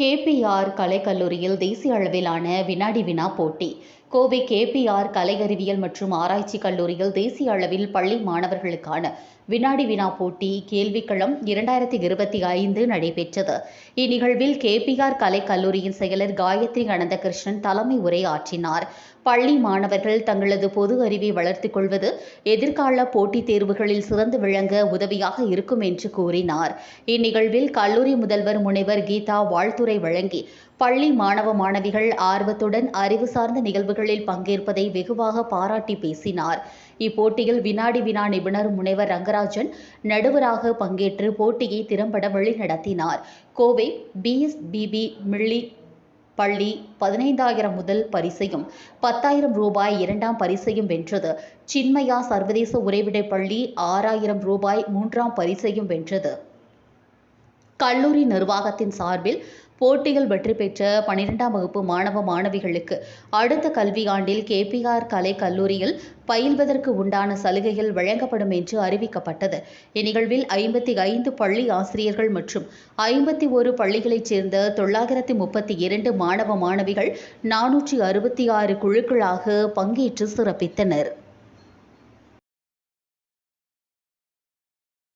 KPR கலைக்கல்லூரியில் தேசிய அளவிலான வினாடி வினா போட்டி. கோவை கேபிஆர் கலை அறிவியல் மற்றும் ஆராய்ச்சி கல்லூரியில் தேசிய அளவில் பள்ளி மாணவர்களுக்கான வினாடி வினா போட்டி கேள்விக்களம் இரண்டாயிரத்தி இருபத்தி ஐந்து நடைபெற்றது. இந்நிகழ்வில் கேபிஆர் கலை கல்லூரியின் செயலர் காயத்ரி அனந்தகிருஷ்ணன் தலைமை உரையாற்றினார் பள்ளி மாணவர்கள் தங்களது பொது அறிவை வளர்த்துக் கொள்வது எதிர்கால போட்டித் தேர்வுகளில் சிறந்து விளங்க உதவியாக இருக்கும் என்று கூறினார். இந்நிகழ்வில் கல்லூரி முதல்வர் முனைவர் கீதா வாழ்த்துரை வழங்கி பள்ளி மாணவ மாணவிகள் ஆர்வத்துடன் அறிவு சார்ந்த நிகழ்வுகளில் பங்கேற்பதை வெகுவாக பாராட்டி பேசினார். இப்போட்டியில் வினாடி வினா நிபுணர் முனைவர் ரங்கராஜன் நடுவராக பங்கேற்று போட்டியை திறம்பட வழிநடத்தினார். கோவை பிஎஸ்பிபி மில்லி பள்ளி பதினைந்தாயிரம் முதல் பரிசையும் பத்தாயிரம் ரூபாய் இரண்டாம் பரிசையும் வென்றது. சின்மயா சர்வதேச உறைவிடை பள்ளி ஆறாயிரம் ரூபாய் மூன்றாம் பரிசையும் வென்றது. கல்லூரி நிர்வாகத்தின் சார்பில் போட்டியில் வெற்றி பெற்ற பனிரெண்டாம் வகுப்பு மாணவ மாணவிகளுக்கு அடுத்த கல்வியாண்டில் கேபிஆர் கலை கல்லூரியில் பயில்வதற்கு உண்டான சலுகைகள் வழங்கப்படும் என்று அறிவிக்கப்பட்டது. இந்நிகழ்வில் ஐம்பத்தி ஐந்து பள்ளி ஆசிரியர்கள் மற்றும் ஐம்பத்தி ஒரு பள்ளிகளைச் சேர்ந்த தொள்ளாயிரத்தி முப்பத்தி இரண்டு மாணவ மாணவிகள் நானூற்றி அறுபத்தி ஆறு குழுக்களாக பங்கேற்று சிறப்பித்தனர்.